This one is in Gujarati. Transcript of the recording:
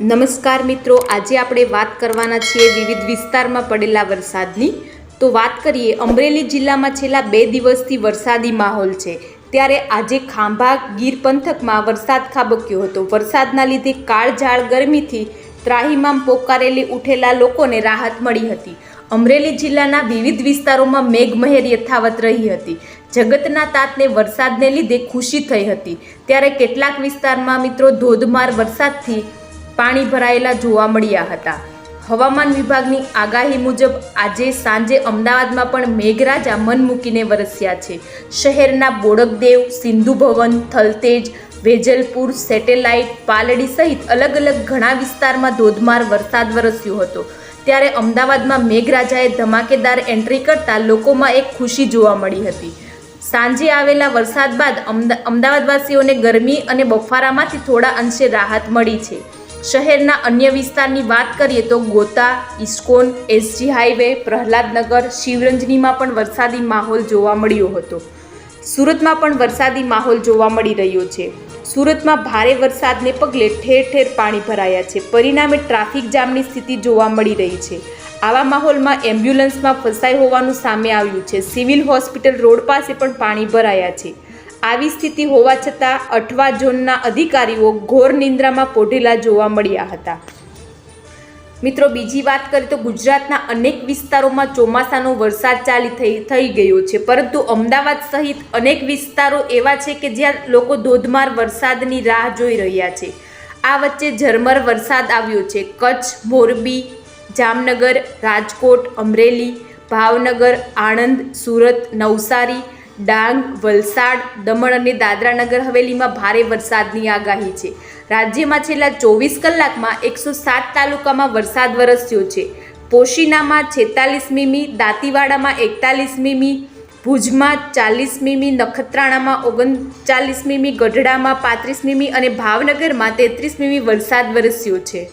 નમસ્કાર મિત્રો, આજે આપણે વાત કરવાના છીએ વિવિધ વિસ્તારમાં પડેલા વરસાદની. તો વાત કરીએ, અમરેલી જિલ્લામાં છેલ્લા બે દિવસથી વરસાદી માહોલ છે. ત્યારે આજે ખાંભા, ગીર પંથકમાં વરસાદ ખાબક્યો હતો. વરસાદના લીધે કાળઝાળ ગરમીથી ત્રાહીમામ પોકારેલી ઉઠેલા લોકોને રાહત મળી હતી. અમરેલી જિલ્લાના વિવિધ વિસ્તારોમાં મેઘમહેર યથાવત રહી હતી. જગતના તાતને વરસાદને લીધે ખુશી થઈ હતી. ત્યારે કેટલાક વિસ્તારમાં મિત્રો ધોધમાર વરસાદથી પાણી ભરાયેલા જોવા મળ્યા હતા. હવામાન વિભાગની આગાહી મુજબ આજે સાંજે અમદાવાદમાં પણ મેઘરાજા મન મૂકીને વરસ્યા છે. શહેરના બોડકદેવ, સિંધુ ભવન, થલતેજ, વેજલપુર, સેટેલાઇટ, પાલડી સહિત અલગ અલગ ઘણા વિસ્તારમાં ધોધમાર વરસાદ વરસ્યો હતો. ત્યારે અમદાવાદમાં મેઘરાજાએ ધમાકેદાર એન્ટ્રી કરતા લોકોમાં એક ખુશી જોવા મળી હતી. સાંજે આવેલા વરસાદ બાદ અમદા, અમદાવાદવાસીઓને ગરમી અને બફારામાંથી થોડા અંશે રાહત મળી છે. શહેરના અન્ય વિસ્તારની વાત કરીએ તો Gota, ISKCON, SG highway, Prahladnagar, શિવરંજનીમાં પણ વરસાદી માહોલ જોવા મળ્યો હતો. સુરતમાં પણ વરસાદી માહોલ જોવા મળી રહ્યો છે. સુરતમાં ભારે વરસાદને પગલે ઠેર ઠેર પાણી ભરાયા છે. પરિણામે ટ્રાફિક જામની સ્થિતિ જોવા મળી રહી છે. આવા માહોલમાં એમ્બ્યુલન્સમાં ફસાઈ હોવાનું સામે આવ્યું છે. સિવિલ હોસ્પિટલ રોડ પાસે પણ પાણી ભરાયા છે. આવી સ્થિતિ હોવા છતાં અઠવા ઝોનના અધિકારીઓ ઘોર નિંદ્રામાં પોઢેલા જોવા મળ્યા હતા. મિત્રો, બીજી વાત કરીએ તો ગુજરાતના અનેક વિસ્તારોમાં ચોમાસાનો વરસાદ ચાલી થઈ થઈ ગયો છે. પરંતુ અમદાવાદ સહિત અનેક વિસ્તારો એવા છે કે જ્યાં લોકો ધોધમાર વરસાદની રાહ જોઈ રહ્યા છે. આ વચ્ચે ઝરમર વરસાદ આવ્યો છે. કચ્છ, મોરબી, જામનગર, રાજકોટ, અમરેલી, ભાવનગર, આણંદ, સુરત, નવસારી ડાંગ, વલસાડ, દમણ અને દાદરાનગર હવેલીમાં ભારે વરસાદની આગાહી છે. રાજ્યમાં છેલ્લા ચોવીસ કલાકમાં એકસો સાત તાલુકામાં વરસાદ વરસ્યો છે. પોશીનામાં છેતાલીસ મીમી, દાંતીવાડામાં એકતાલીસ મીમી, ભુજમાં ચાલીસ મીમી, નખત્રાણામાં ઓગણચાલીસ મીમી, ગઢડામાં પાંત્રીસ મીમી અને ભાવનગરમાં તેત્રીસ મીમી વરસાદ વરસ્યો છે.